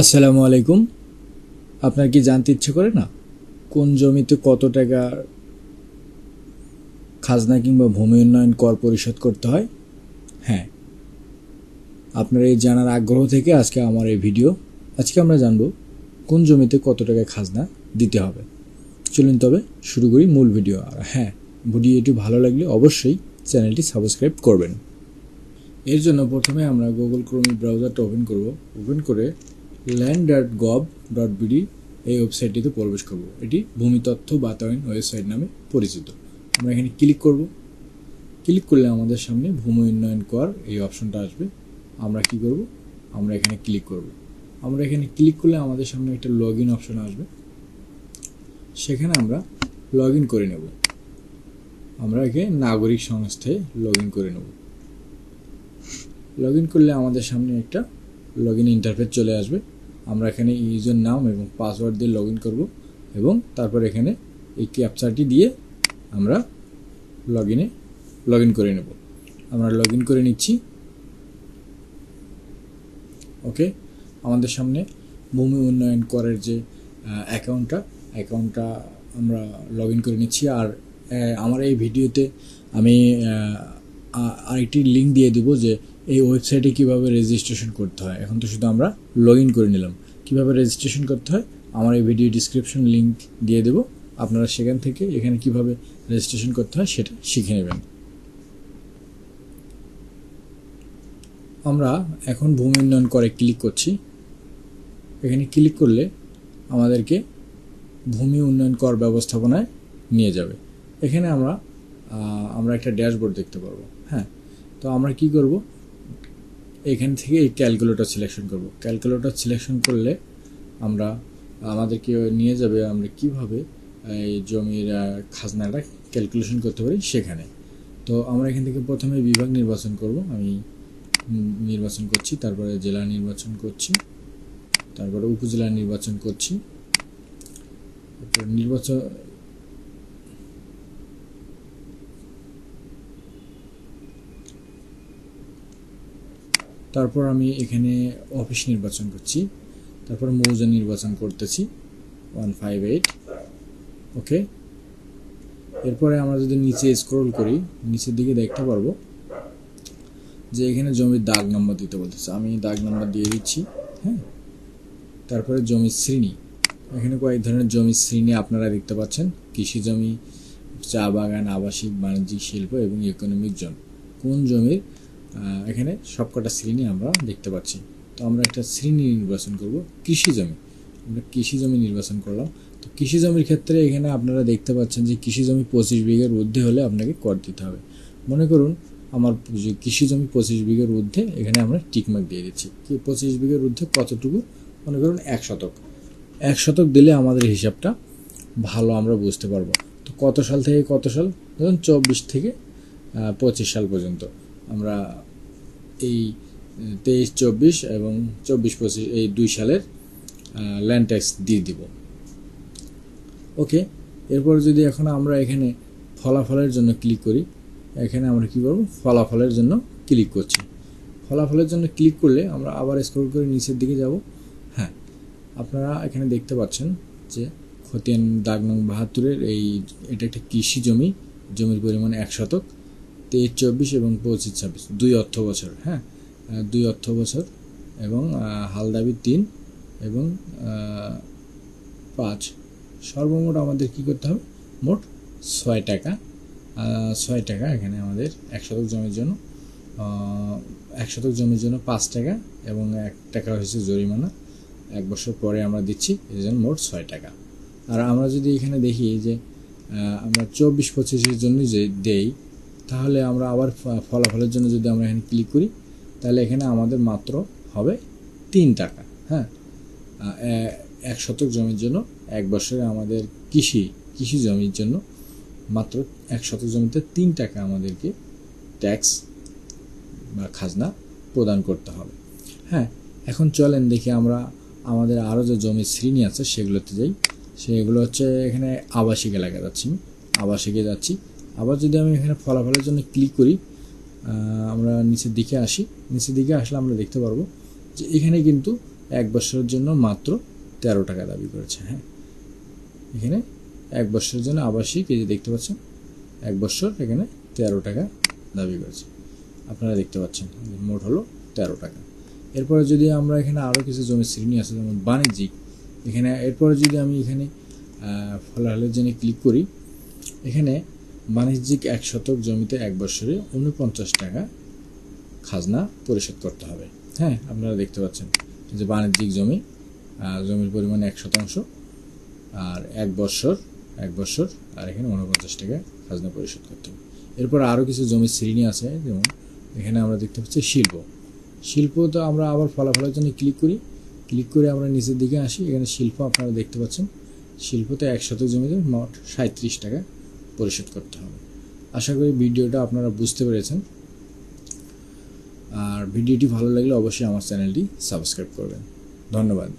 আসসালামু আলাইকুম। আপনার কি জানতে ইচ্ছে করে না? কোন জমিতে কত টাকা খাজনা কিংবা ভূমি উন্নয়ন কর পরিশোধ করতে হয়? হ্যাঁ। আপনার এই জানার আগ্রহ থেকে আজকে আমার এই ভিডিও। আজকে আমরা জানব কোন জমিতে কত টাকা খাজনা দিতে হবে। চলুন তবে শুরু করি মূল ভিডিও। আর হ্যাঁ ভিডিওটি ভালো লাগলে অবশ্যই চ্যানেলটি সাবস্ক্রাইব করবেন। এর জন্য প্রথমে আমরা গুগল ক্রোম ব্রাউজারটা ওপেন করব। ওপেন করে land dot gov dot BD এই ওয়েবসাইটটিতে প্রবেশ করব। এটি ভূমি তথ্য বাতায়ন ওয়েবসাইট নামে পরিচিত। আমরা এখানে ক্লিক করব। ক্লিক করলে আমাদের সামনে ভূমি উন্নয়ন কর এই অপশনটা আসবে। আমরা কি করব? আমরা এখানে ক্লিক করব। আমরা এখানে ক্লিক করলে আমাদের সামনে একটা লগ ইন অপশন আসবে। সেখানে আমরা লগ ইন করে নেব। আমরা এখানে নাগরিক সংস্থায় লগ ইন করে নেব। লগ ইন করলে আমাদের সামনে একটা লগ ইন ইন্টারফেস চলে আসবে। আমরা এখানে ইউজার নাম এবং পাসওয়ার্ড দিয়ে লগ ইন করব এবং তারপর এখানে এই ক্যাপচারটি দিয়ে আমরা লগ ইনে লগ ইন করে নেব। আমরা লগ ইন করে নিচ্ছি। ওকে আমাদের সামনে ভূমি উন্নয়ন করের যে অ্যাকাউন্টটা অ্যাকাউন্টটা আমরা লগ ইন করে নিচ্ছি। আর আমার এই ভিডিওতে আমি আরেকটি লিঙ্ক দিয়ে দিব যে এই ওয়েবসাইটে কীভাবে রেজিস্ট্রেশন করতে হয়। এখন তো শুধু আমরা লগ ইন করে নিলাম। কীভাবে রেজিস্ট্রেশন করতে হয়? আমার এই ভিডিও ডিসক্রিপশন লিঙ্ক দিয়ে দেব। আপনারা সেখান থেকে এখানে কীভাবে রেজিস্ট্রেশন করতে হয় সেটা শিখে নেবেন। আমরা এখন ভূমি উন্নয়ন করে ক্লিক করছি। এখানে ক্লিক করলে আমাদেরকে ভূমি উন্নয়ন কর ব্যবস্থাপনায় নিয়ে যাবে। এখানে আমরা আমরা একটা ড্যাশবোর্ড দেখতে পারব হ্যাঁ? তো আমরা কি করব? এখান থেকে এই ক্যালকুলেটর সিলেকশন করব। ক্যালকুলেটর সিলেকশন করলে আমরা, আমাদেরকে নিয়ে যাবে আমরা কীভাবে এই জমির খাজনাটা ক্যালকুলেশন করতে পারি সেখানে। তো আমরা এখান থেকে প্রথমে বিভাগ নির্বাচন করব। আমি নির্বাচন করছি, তারপরে জেলা নির্বাচন করছি, তারপরে উপজেলা নির্বাচন করছি। নির্বাচন তারপর আমি এখানে অফিস নির্বাচন করছি। তারপর মৌজা নির্বাচন করতেছি ওয়ান ফাইভ এইট ওকে এরপরে আমরা যদি নিচে স্ক্রল করি, নিচের দিকে দেখতে পারব যে এখানে জমির দাগ নম্বর দিতে বলতেছে। আমি দাগ নম্বর দিয়ে দিচ্ছি হ্যাঁ? তারপরে জমির শ্রেণি। এখানে কয়েক ধরনের জমির শ্রেণি আপনারা দেখতে পাচ্ছেন। কৃষি জমি, চা বাগান, আবাসিক, বাণিজ্যিক শিল্প এবং ইকোনমিক জোন কোন জমির এখানে সবকটা শ্রেণি আমরা দেখতে পাচ্ছি। তো আমরা একটা শ্রেণি নির্বাচন করব, কৃষি জমি। আমরা কৃষি জমি নির্বাচন করলাম। তো কৃষি জমির ক্ষেত্রে এখানে আপনারা দেখতে পাচ্ছেন যে কৃষি জমি পঁচিশ বিঘার ঊর্ধ্বে হলে আপনাকে কর দিতে হবে। মনে করুন, আমার যে কৃষি জমি পঁচিশ বিঘার ঊর্ধ্বে, এখানে আমরা টিকমার্ক দিয়ে দিচ্ছি। কি পঁচিশ বিঘার ঊর্ধ্বে কতটুকু? মনে করুন, এক শতক। এক শতক দিলে আমাদের হিসাবটা ভালো, আমরা বুঝতে পারব। তো কত সাল থেকে কত সাল? ধরুন চব্বিশ থেকে পঁচিশ সাল পর্যন্ত। আমরা এই তেইশ, চব্বিশ এবং চব্বিশ, পঁচিশ, এই দুই সালের ল্যান্ড ট্যাক্স দিয়ে দিব। ওকে এরপর যদি এখন আমরা এখানে ফলাফলের জন্য ক্লিক করি, এখানে আমরা কি করব? ফলাফলের জন্য ক্লিক করছি। ফলাফলের জন্য ক্লিক করলে আমরা আবার স্ক্রল করে নিচের দিকে যাব। হ্যাঁ আপনারা এখানে দেখতে পাচ্ছেন যে খতিয়ান দাগ নং বাহাত্তরের এই, এটা একটা কৃষি জমি, জমির পরিমাণ এক শতক। তেইশ, চব্বিশ এবং পঁচিশ, ছাব্বিশ। দুই অর্থ বছর হ্যাঁ? দুই অর্থ বছর এবং হালদাবি তিন এবং পাঁচ। সর্বমোট আমাদের কি করতে হবে? মোট ছয় টাকা। ছয় টাকা এখানে আমাদের এক শতক জমির জন্য এক শতক জমির জন্য পাঁচ টাকা এবং এক টাকা হয়েছে জরিমানা। এক বছর পরে আমরা দিচ্ছি এই জন্য মোট ছয় টাকা। আর আমরা যদি এখানে দেখি যে আমরা চব্বিশ পঁচিশের জন্য যে দেই তাহলে আমরা আবার ফলাফলের জন্য যদি আমরা এখানে ক্লিক করি, তাহলে এখানে আমাদের মাত্র হবে তিন টাকা হ্যাঁ? এক শতক জমির জন্য, এক বছরে আমাদের কৃষি কৃষি জমির জন্য মাত্র এক শতক জমিতে তিন টাকা আমাদেরকে ট্যাক্স বা খাজনা প্রদান করতে হবে হ্যাঁ? এখন চলেন দেখি আমরা আমাদের আরও যে জমির শ্রেণি আছে সেগুলোতে যাই। সেগুলো হচ্ছে এখানে আবাসিক এলাকা যাচ্ছি। আবাসিকে যাচ্ছি। আবার যদি আমি এখানে ফলাফলের জন্য ক্লিক করি আমরা নিচের দিকে আসি। নিচের দিকে আসলে আমরা দেখতে পারব যে এখানে কিন্তু এক বছরের জন্য মাত্র তেরো টাকা দাবি করেছে হ্যাঁ। এখানে এক বছরের জন্য আবাসিক, এই যে দেখতে পাচ্ছেন, এক বছর এখানে তেরো টাকা দাবি করেছে। আপনারা দেখতে পাচ্ছেন, মোট হলো তেরো টাকা। এরপরে যদি আমরা এখানে আরও কিছু জমি শ্রেণি আছে, যেমন বাণিজ্যিক, এখানে এরপরে যদি আমি এখানে ফলাফলের জন্য ক্লিক করি, এখানে বাণিজ্যিক এক শতক জমিতে এক বছরে উনপঞ্চাশ টাকা খাজনা পরিশোধ করতে হবে। হ্যাঁ আপনারা দেখতে পাচ্ছেন যে বাণিজ্যিক জমি জমির পরিমাণ এক শতাংশ, আর এক বছর এক বছর, আর এখানে উনপঞ্চাশ টাকা খাজনা পরিশোধ করতে হবে। এরপর আরও কিছু জমির শ্রেণি আছে, যেমন এখানে আমরা দেখতে পাচ্ছি শিল্প। শিল্প তো আমরা আবার ফলাফলের জন্য ক্লিক করি। ক্লিক করে আমরা নিচের দিকে আসি, এখানে শিল্প আপনারা দেখতে পাচ্ছেন। শিল্পতে এক শতক জমিতে মোট সাঁত্রিশ টাকা পরিশোধ করতে হবে। আশা করি ভিডিওটা আপনারা বুঝতে পেরেছেন। আর ভিডিওটি ভালো লাগলে অবশ্যই আমার চ্যানেলটি সাবস্ক্রাইব করবেন। ধন্যবাদ।